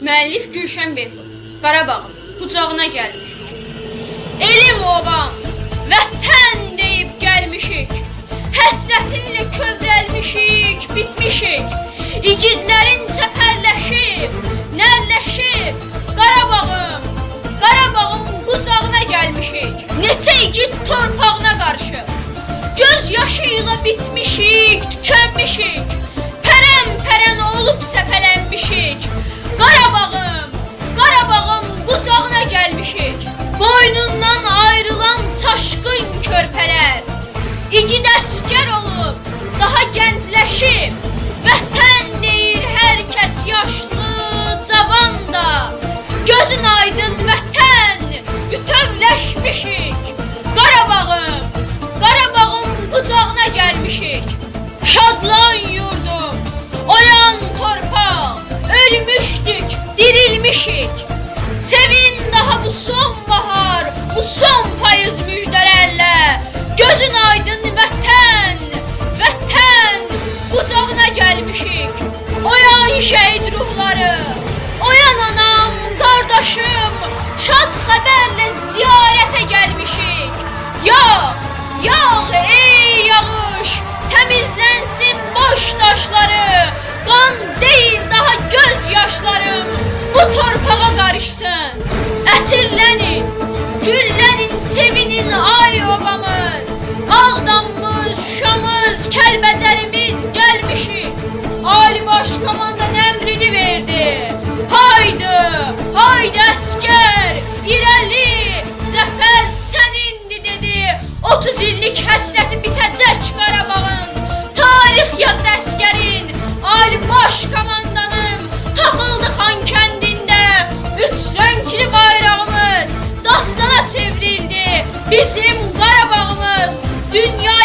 Müəllif Gülşən Behbud. Qarabağın qucağına gəlmişik. Elim obam, vətən deyib gəlmişik. Həsrətinlə kövrəlmişik, bitmişik. İgidlərin çəpərləşib, nərləşib. Qarabağım, Qarabağın qucağına gəlmişik. Neçə igid torpağına qarşı. Göz yaşı ilə bitmişik, tükənmişik. Gəlmişik. Boynundan ayrılan çaşqın körpələr. İgid əskər olub, daha gəncləşib. Vətən deyir hər kəs yaşlı, cavan da. Gözün aydın vətən, bütövləşmişik. Qarabağım, Qarabağın qucağına gəlmişik. Şadlan yurdum, oyan torpaq, ölmüşdük, dirilmişik. Oyan şəhid ruhları, oyan anam, qardaşım, şad xəbərlə ziyarətə gəlmişik. Yağ, yağ ey yağış, təmizlənsin boş daşları. Qan deyil daha göz yaşlarım bu torpağa qarışsın. Ətirlənin, güllənin, sevinin ay obamız. Ağdamımız, Şuşamız, Kəlbəcərimiz gəlmişik. Ali Baş Komandan əmrini verdi. Haydi, haydi əskər, irəli, zəfər sənindir dedi. 30 illik həsrəti bitəcək Qarabağın. Tarix yazır əskərin, Ali Baş Komandanım taxıldı xan kəndində. Üç rəngli bayrağımız dastana çevrildi. Bizim Qarabağımız dünya